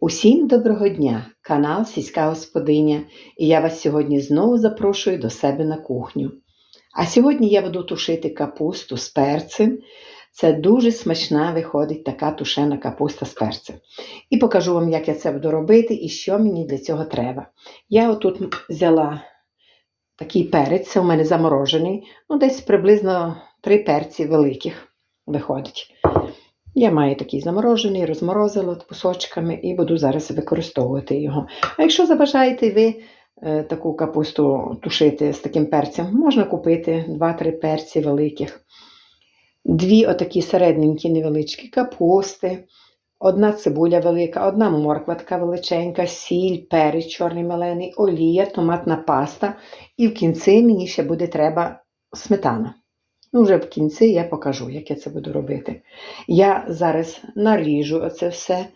Усім доброго дня! Канал Сільська Господиня, і я вас сьогодні знову запрошую до себе на кухню. А сьогодні я буду тушити капусту з перцем. Це дуже смачна виходить така тушена капуста з перцем. І покажу вам, як я це буду робити і що мені для цього треба. Я отут взяла такий перець, це у мене заморожений, ну десь приблизно три перці великих виходить. Я маю такий заморожений, розморозила кусочками і буду зараз використовувати його. А якщо забажаєте ви е, таку капусту тушити з таким перцем, можна купити 2-3 перці великих, дві отакі середненькі невеличкі капусти, одна цибуля велика, одна морква така величенька, сіль, перець чорний малений, олія, томатна паста. І в кінці мені ще буде треба сметана. Ну, вже в кінці я покажу, як я це буду робити. Я зараз наріжу оце все,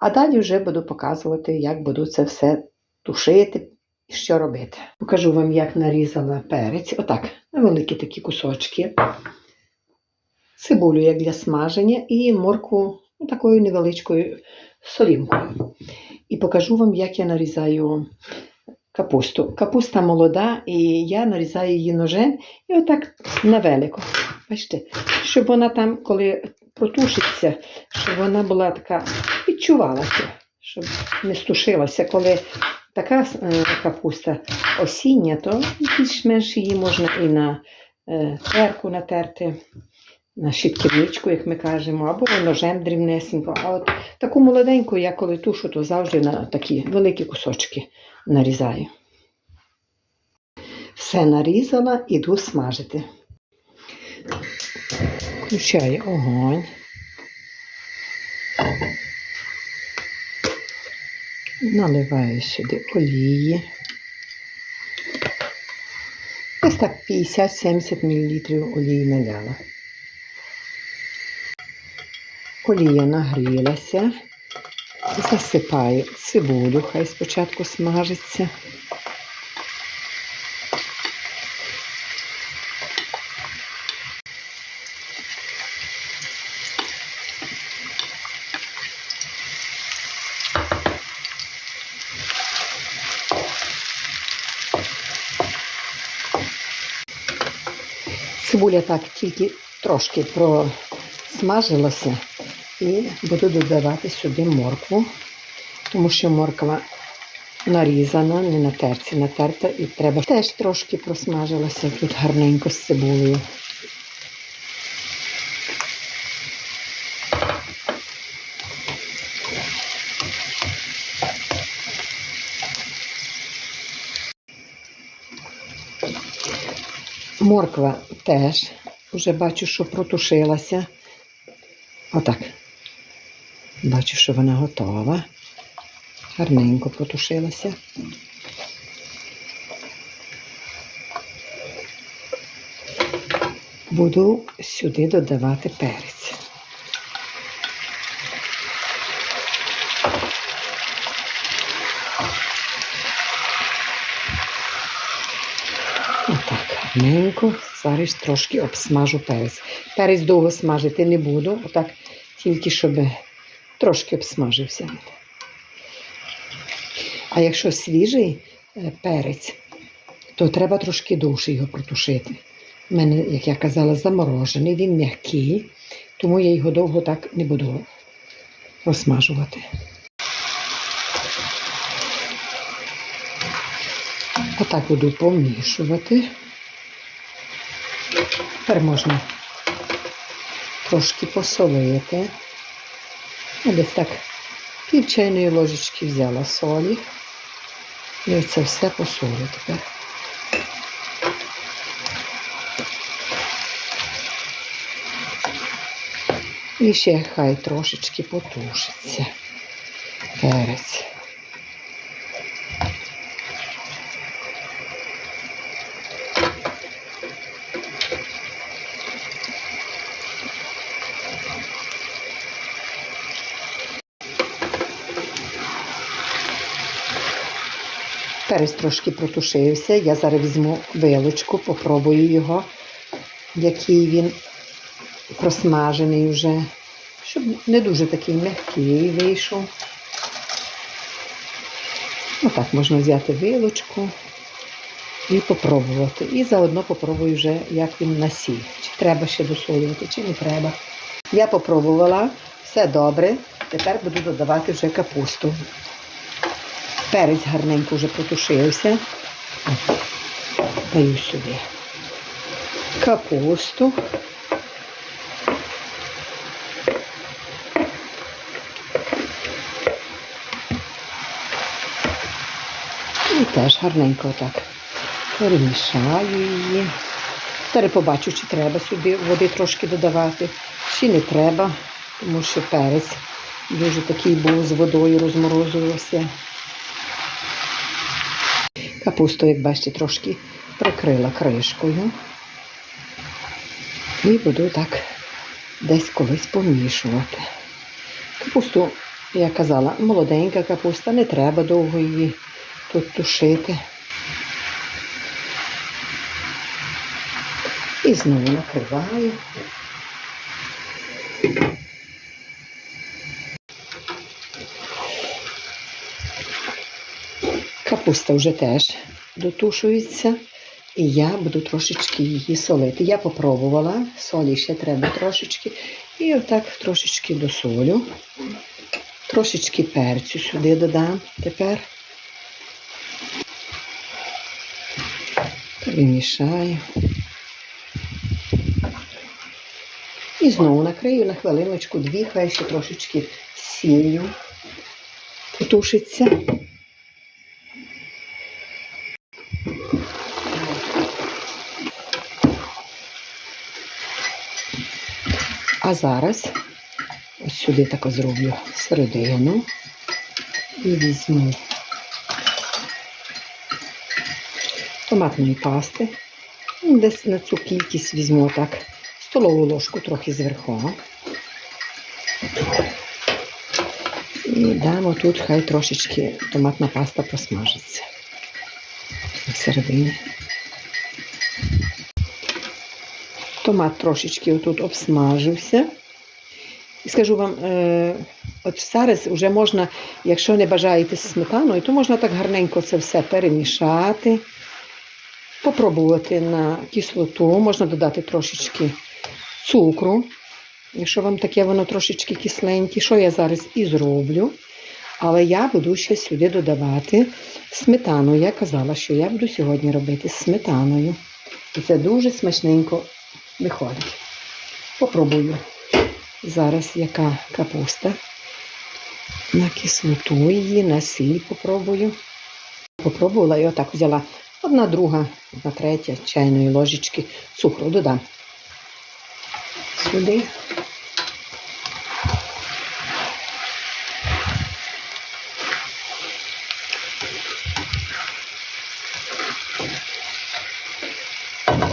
а далі вже буду показувати, як буду це все тушити і що робити. Покажу вам, як нарізала перець. Отак, на великі такі кусочки. Цибулю, як для смаження, і морку ну, такою невеличкою солімкою. І покажу вам, як я нарізаю капусту. Капуста молода, і я нарізаю її ножем і отак на велико. Бачите, щоб вона там, коли протушиться, щоб вона була така, відчувалася, щоб не стушилася. Коли така е, капуста осіння, то більш-менш її можна і на е, терку натерти, на щітківничку, як ми кажемо, або ножем дрібнесенько. А от таку молоденьку я коли тушу, то завжди на такі великі кусочки нарізаю. Все нарізала, іду смажити. Включаю огонь. Наливаю сюди олії. Ось так 50-70 мл олії наляла. Олія нагрілася. Засипаю цибулю, хай спочатку смажиться. Цибуля так тільки трошки просмажилася і буду додавати сюди моркву, тому що морква нарізана, не на терці, натерта, і треба теж трошки просмажилася тут гарненько з цибулею. Морква теж вже бачу, що протушилася. Отак. Бачу, що вона готова. Гарненько протушилася. Буду сюди додавати перець. Отак, гарненько. Зараз трошки обсмажу перець. Перець довго смажити не буду, отак тільки щоб трошки обсмажився. А якщо свіжий е, перець, то треба трошки довше його протушити. У мене, як я казала, заморожений, він м'який, тому я його довго так не буду розсмажувати. Отак буду помішувати. Тепер можна трошки посолити. Я десь так пів чайної ложечки взяла солі. І це все посолю тепер. І ще хай трошечки потушиться перець. Перець трошки протушився. Я зараз візьму вилочку, попробую його, який він просмажений вже, щоб не дуже такий м'який вийшов. Отак можна взяти вилочку і попробувати. І заодно попробую вже, як він на сіль. Чи треба ще досолювати, чи не треба. Я попробувала, все добре. Тепер буду додавати вже капусту. Перець гарненько вже потушився. Даю сюди капусту. І теж гарненько так перемішаю її. Зараз побачу, чи треба сюди води трошки додавати, чи не треба, тому що перець дуже такий був з водою розморозувався. Капусту, як бачите, трошки прикрила кришкою. І буду так десь колись помішувати. Капусту, я казала, молоденька капуста, не треба довго її тут тушити. І знову накриваю. Капуста вже теж дотушується, і я буду трошечки її солити. Я попробувала, солі ще треба трошечки. І отак трошечки досолю. Трошечки перцю сюди додам тепер. Перемішаю. І знову накрию на хвилиночку, дві, хай ще трошечки сіллю потушиться. А зараз ось сюди так зроблю середину і візьму томатної пасти. Ну, Десь на цю кількість візьму так столову ложку трохи зверху. І дамо тут, хай трошечки томатна паста посмажиться всередині. Томат трошечки отут обсмажився. І скажу вам, е, от зараз вже можна, якщо не бажаєте сметаною, то можна так гарненько це все перемішати, попробувати на кислоту, можна додати трошечки цукру, якщо вам таке воно трошечки кисленьке, що я зараз і зроблю. Але я буду ще сюди додавати сметану. Я казала, що я буду сьогодні робити сметаною. І це дуже смачненько виходить. Попробую зараз яка капуста. На кислоту її, на сіль попробую. Попробувала і отак взяла одна друга, одна третя чайної ложечки цукру додам. Сюди.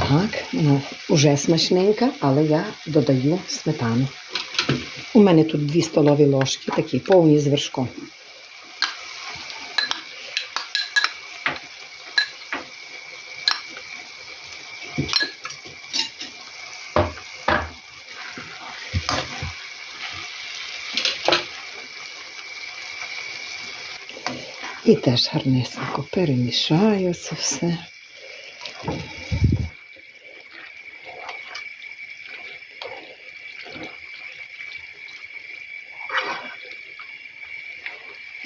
Так, вона вже смачненька, але я додаю сметану. У мене тут дві столові ложки, такі повні з вершком. І теж гарнесенько перемішаю це все.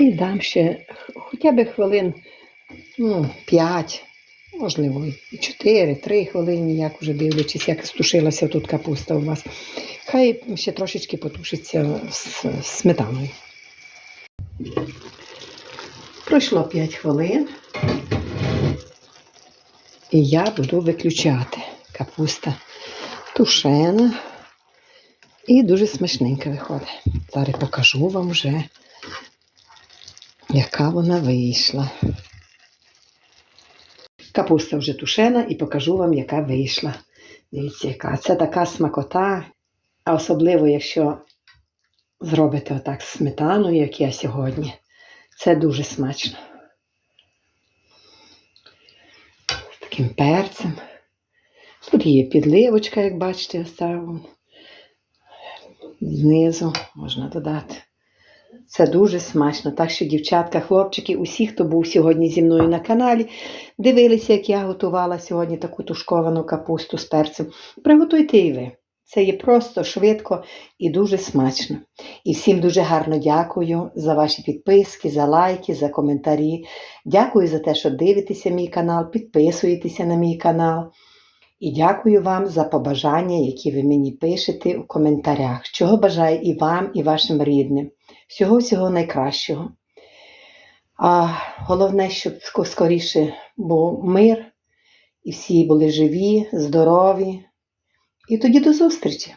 І дам ще хоча б хвилин ну, 5, можливо, і 4, 3 хвилини, як уже дивлячись, як стушилася тут капуста у вас. Хай ще трошечки потушиться з сметаною. Пройшло 5 хвилин. І я буду виключати капуста тушена. І дуже смачненька виходить. Зараз покажу вам вже яка вона вийшла. Капуста вже тушена і покажу вам, яка вийшла. Дивіться, яка. Це така смакота, а особливо, якщо зробите отак з сметаною, як я сьогодні. Це дуже смачно. З таким перцем. Тут є підливочка, як бачите, оставив. Знизу можна додати Це дуже смачно. Так що, дівчатка, хлопчики, усі, хто був сьогодні зі мною на каналі, дивилися, як я готувала сьогодні таку тушковану капусту з перцем. Приготуйте і ви. Це є просто швидко і дуже смачно. І всім дуже гарно дякую за ваші підписки, за лайки, за коментарі. Дякую за те, що дивитеся мій канал, підписуєтеся на мій канал. І дякую вам за побажання, які ви мені пишете у коментарях. Чого бажаю і вам, і вашим рідним. Всього-всього найкращого. А головне, щоб скоріше був мир, і всі були живі, здорові. І тоді до зустрічі!